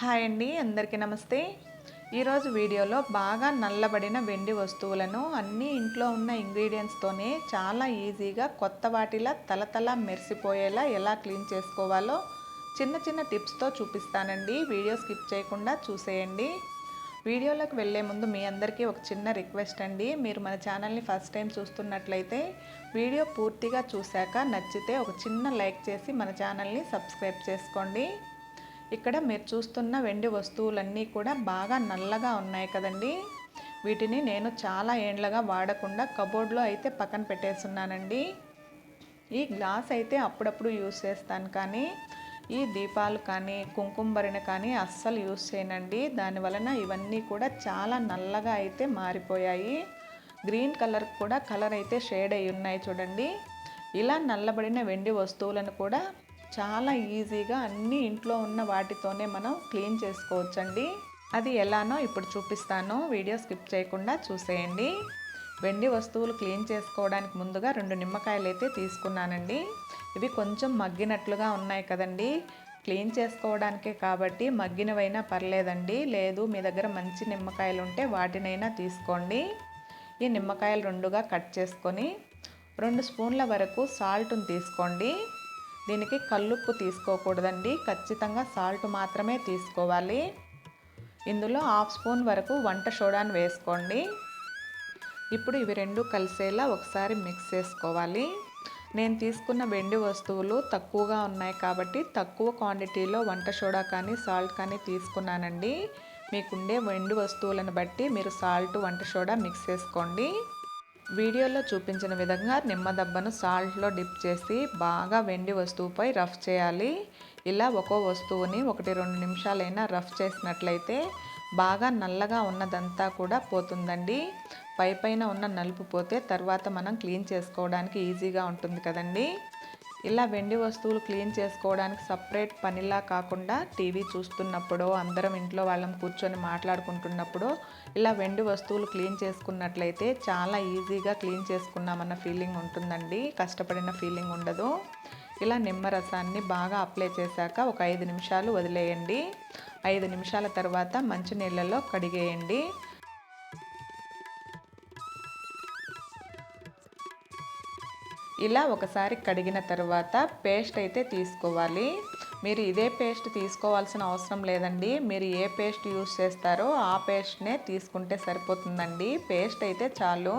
Hi అండి అందరికీ నమస్తే. ఈరోజు వీడియోలో బాగా నల్లబడిన వెండి వస్తువులను అన్ని ఇంట్లో ఉన్న ఇంగ్రీడియంట్స్తోనే చాలా ఈజీగా కొత్త వాటిలా తలతల మెరిసిపోయేలా ఎలా క్లీన్ చేసుకోవాలో చిన్న చిన్న టిప్స్తో చూపిస్తానండి. వీడియో స్కిప్ చేయకుండా చూసేయండి. వీడియోలోకి వెళ్ళే ముందు మీ అందరికీ ఒక చిన్న రిక్వెస్ట్ అండి. మీరు మన ఛానల్ని ఫస్ట్ టైం చూస్తున్నట్లయితే వీడియో పూర్తిగా చూశాక నచ్చితే ఒక చిన్న లైక్ చేసి మన ఛానల్ని సబ్స్క్రైబ్ చేసుకోండి. ఇక్కడ మీరు చూస్తున్న వెండి వస్తువులన్నీ కూడా బాగా నల్లగా ఉన్నాయి కదండి. వీటిని నేను చాలా ఏండ్లగా వాడకుండా కబోర్డ్లో అయితే పక్కన పెట్టేస్తున్నానండి. ఈ గ్లాస్ అయితే అప్పుడప్పుడు యూస్ చేస్తాను కానీ ఈ దీపాలు కానీ కుంకుమరిన కానీ అస్సలు యూస్ చేయనండి. దాని వలన ఇవన్నీ కూడా చాలా నల్లగా అయితే మారిపోయాయి. గ్రీన్ కలర్ కూడా కలర్ అయితే షేడ్ అయి ఉన్నాయి చూడండి. ఇలా నల్లబడిన వెండి వస్తువులను కూడా చాలా ఈజీగా అన్ని ఇంట్లో ఉన్న వాటితోనే మనం క్లీన్ చేసుకోవచ్చండి. అది ఎలానో ఇప్పుడు చూపిస్తాను. వీడియో స్కిప్ చేయకుండా చూసేయండి. వెండి వస్తువులు క్లీన్ చేసుకోవడానికి ముందుగా రెండు నిమ్మకాయలు అయితే తీసుకున్నానండి. ఇవి కొంచెం మగ్గినట్లుగా ఉన్నాయి కదండి. క్లీన్ చేసుకోవడానికే కాబట్టి మగ్గినవైనా పర్లేదండి. లేదు మీ దగ్గర మంచి నిమ్మకాయలు ఉంటే వాటినైనా తీసుకోండి. ఈ నిమ్మకాయలు రెండుగా కట్ చేసుకొని రెండు స్పూన్ల వరకు సాల్ట్ని తీసుకోండి. దీనికి కల్లుప్పు తీసుకోకూడదండి. ఖచ్చితంగా సాల్ట్ మాత్రమే తీసుకోవాలి. ఇందులో హాఫ్ స్పూన్ వరకు వంట సోడాను వేసుకోండి. ఇప్పుడు ఇవి రెండు కలిసేలా ఒకసారి మిక్స్ చేసుకోవాలి. నేను తీసుకున్న వెండి వస్తువులు తక్కువగా ఉన్నాయి కాబట్టి తక్కువ క్వాంటిటీలో వంట సోడా కానీ సాల్ట్ కానీ తీసుకున్నానండి. మీకుండే వెండి వస్తువులను బట్టి మీరు సాల్ట్ వంట సోడా మిక్స్ చేసుకోండి. వీడియోలో చూపించిన విధంగా నిమ్మదబ్బను సాల్ట్లో డిప్ చేసి బాగా వెండి వస్తువుపై రఫ్ చేయాలి. ఇలా ఒక్కో వస్తువుని ఒకటి రెండు నిమిషాలైనా రఫ్ చేసినట్లయితే బాగా నల్లగా ఉన్నదంతా కూడా పోతుందండి. పై పైన ఉన్న నలుపు పోతే తర్వాత మనం క్లీన్ చేసుకోవడానికి ఈజీగా ఉంటుంది కదండీ. ఇలా వెండి వస్తువులు క్లీన్ చేసుకోవడానికి సపరేట్ పనిలా కాకుండా టీవీ చూస్తున్నప్పుడు అందరం ఇంట్లో వాళ్ళం కూర్చొని మాట్లాడుకుంటున్నప్పుడు ఇలా వెండి వస్తువులు క్లీన్ చేసుకున్నట్లయితే చాలా ఈజీగా క్లీన్ చేసుకున్నామన్న ఫీలింగ్ ఉంటుందండి. కష్టపడిన ఫీలింగ్ ఉండదు. ఇలా నిమ్మరసాన్ని బాగా అప్లై చేశాక ఒక ఐదు నిమిషాలు వదిలేయండి. ఐదు నిమిషాల తర్వాత మంచి నీళ్ళలో కడిగేయండి. ఇలా ఒకసారి కడిగిన తర్వాత పేస్ట్ అయితే తీసుకోవాలి. మీరు ఇదే పేస్ట్ తీసుకోవాల్సిన అవసరం లేదండి. మీరు ఏ పేస్ట్ యూస్ చేస్తారో ఆ పేస్ట్నే తీసుకుంటే సరిపోతుందండి. పేస్ట్ అయితే చాలు.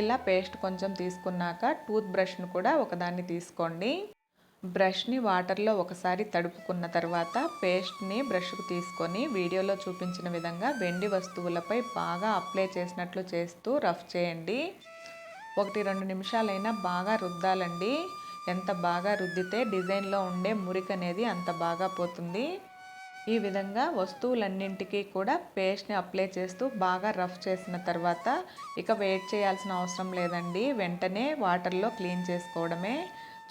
ఇలా పేస్ట్ కొంచెం తీసుకున్నాక టూత్ బ్రష్ను కూడా ఒకదాన్ని తీసుకోండి. బ్రష్ని వాటర్లో ఒకసారి తడుపుకున్న తర్వాత పేస్ట్ని బ్రష్కు తీసుకొని వీడియోలో చూపించిన విధంగా వెండి వస్తువులపై బాగా అప్లై చేసినట్లు చేస్తూ రఫ్ చేయండి. ఒకటి రెండు నిమిషాలైనా బాగా రుద్దాలండి. ఎంత బాగా రుద్దితే డిజైన్లో ఉండే మురికి అనేది అంత బాగా పోతుంది. ఈ విధంగా వస్తువులన్నింటికి కూడా పేస్ట్ని అప్లై చేస్తూ బాగా రఫ్ చేసిన తర్వాత ఇక వెయిట్ చేయాల్సిన అవసరం లేదండి. వెంటనే వాటర్లో క్లీన్ చేసుకోవడమే.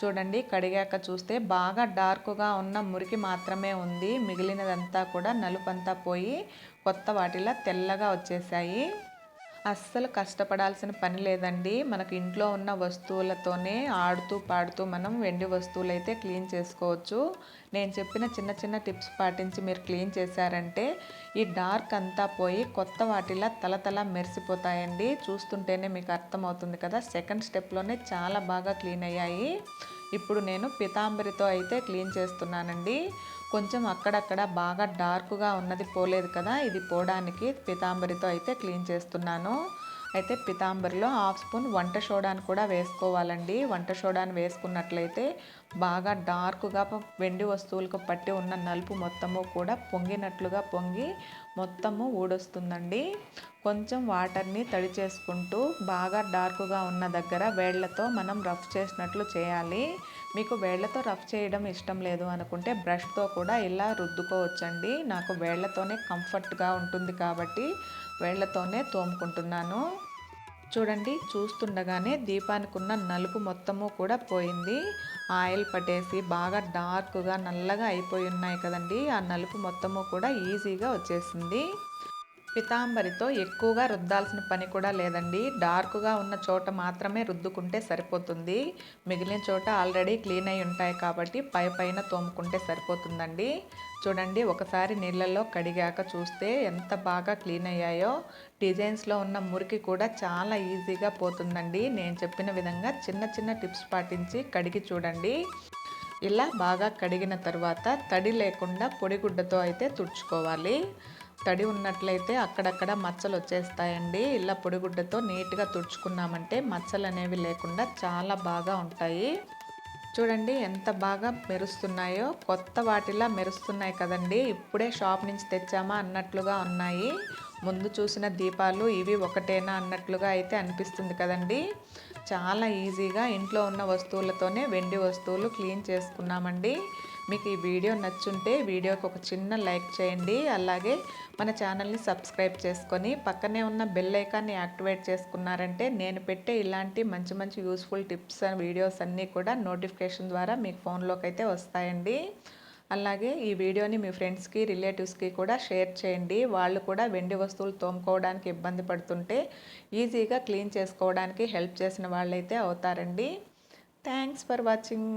చూడండి కడిగాక చూస్తే బాగా డార్క్గా ఉన్న మురికి మాత్రమే ఉంది. మిగిలినదంతా కూడా నలుపంతా పోయి కొత్త వాటిలా తెల్లగా వచ్చేసాయి అస్సలు కష్టపడాల్సిన పని లేదండి. మనకు ఇంట్లో ఉన్న వస్తువులతోనే ఆడుతూ పాడుతూ మనం వెండి వస్తువులు అయితే క్లీన్ చేసుకోవచ్చు. నేను చెప్పిన చిన్న చిన్న టిప్స్ పాటించి మీరు క్లీన్ చేశారంటే ఈ డార్క్ అంతా పోయి కొత్త వాటిలా తలతల మెరిసిపోతాయండి. చూస్తుంటేనే మీకు అర్థమవుతుంది కదా సెకండ్ స్టెప్లోనే చాలా బాగా క్లీన్ అయ్యాయి. ఇప్పుడు నేను పితాంబరితో అయితే క్లీన్ చేస్తున్నానండి. కొంచెం అక్కడక్కడ బాగా డార్క్గా ఉన్నది పోలేదు కదా. ఇది పోవడానికి పితాంబరితో అయితే క్లీన్ చేస్తున్నాను. అయితే పితాంబరిలో హాఫ్ స్పూన్ వంట సోడాను కూడా వేసుకోవాలండి. వంట సోడాను వేసుకున్నట్లయితే బాగా డార్క్గా వెండి వస్తువులకు పట్టి ఉన్న నలుపు మొత్తము కూడా పొంగినట్లుగా పొంగి మొత్తము ఊడొస్తుందండి. కొంచెం వాటర్ని తడి చేసుకుంటూ బాగా డార్క్గా ఉన్న దగ్గర వేళ్ళతో మనం రఫ్ చేసినట్లు చేయాలి. మీకు వేళ్ళతో రఫ్ చేయడం ఇష్టం లేదు అనుకుంటే బ్రష్తో కూడా ఇలా రుద్దుకోవచ్చండి. నాకు వేళ్ళతోనే కంఫర్ట్గా ఉంటుంది కాబట్టి వేళ్ళతోనే తోముకుంటున్నాను. చూడండి చూస్తుండగానే దీపానికి ఉన్న నలుపు మొత్తము కూడా పోయింది. ఆయిల్ పట్టేసి బాగా డార్క్గా నల్లగా అయిపోయి ఉన్నాయి కదండి. ఆ నలుపు మొత్తము కూడా ఈజీగా వచ్చేసింది. పితాంబరితో ఎక్కువగా రుద్దాల్సిన పని కూడా లేదండి. డార్క్గా ఉన్న చోట మాత్రమే రుద్దుకుంటే సరిపోతుంది. మిగిలిన చోట ఆల్రెడీ క్లీన్ అయి ఉంటాయి కాబట్టి పై పైన తోముకుంటే సరిపోతుందండి. చూడండి ఒకసారి నీళ్ళల్లో కడిగాక చూస్తే ఎంత బాగా క్లీన్ అయ్యాయో. డిజైన్స్లో ఉన్న మురికి కూడా చాలా ఈజీగా పోతుందండి. నేను చెప్పిన విధంగా చిన్న చిన్న టిప్స్ పాటించి కడిగి చూడండి. ఇలా బాగా కడిగిన తర్వాత తడి లేకుండా పొడిగుడ్డతో అయితే తుడుచుకోవాలి. తడి ఉన్నట్లయితే అక్కడక్కడ మచ్చలు వచ్చేస్తాయండి. ఇలా పొడిగుడ్డతో నీట్గా తుడుచుకున్నామంటే మచ్చలు అనేవి లేకుండా చాలా బాగా ఉంటాయి. చూడండి ఎంత బాగా మెరుస్తున్నాయో. కొత్త వాటిలా మెరుస్తున్నాయి కదండి. ఇప్పుడే షాప్ నుంచి తెచ్చామా అన్నట్లుగా ఉన్నాయి. ముందు చూసిన దీపాలు ఇవి ఒకటేనా అన్నట్లుగా అయితే అనిపిస్తుంది కదండి. చాలా ఈజీగా ఇంట్లో ఉన్న వస్తువులతోనే వెండి వస్తువులు క్లీన్ చేసుకున్నామండి. మీకు ఈ వీడియో నచ్చుంటే వీడియోకి ఒక చిన్న లైక్ చేయండి. అలాగే మన ఛానల్ని సబ్స్క్రైబ్ చేసుకొని పక్కనే ఉన్న బెల్ ఐకాన్ని యాక్టివేట్ చేసుకున్నారంటే నేను పెట్టే ఇలాంటి మంచి మంచి యూస్ఫుల్ టిప్స్ అండ్ వీడియోస్ అన్నీ కూడా నోటిఫికేషన్ ద్వారా మీకు ఫోన్లోకి అయితే వస్తాయండి. అలాగే ఈ వీడియోని మీ ఫ్రెండ్స్కి రిలేటివ్స్కి కూడా షేర్ చేయండి. వాళ్ళు కూడా వెండి వస్తువులు తోముకోవడానికి ఇబ్బంది పడుతుంటే ఈజీగా క్లీన్ చేసుకోవడానికి హెల్ప్ చేసిన వాళ్ళైతే అవుతారండి. Thanks for watching.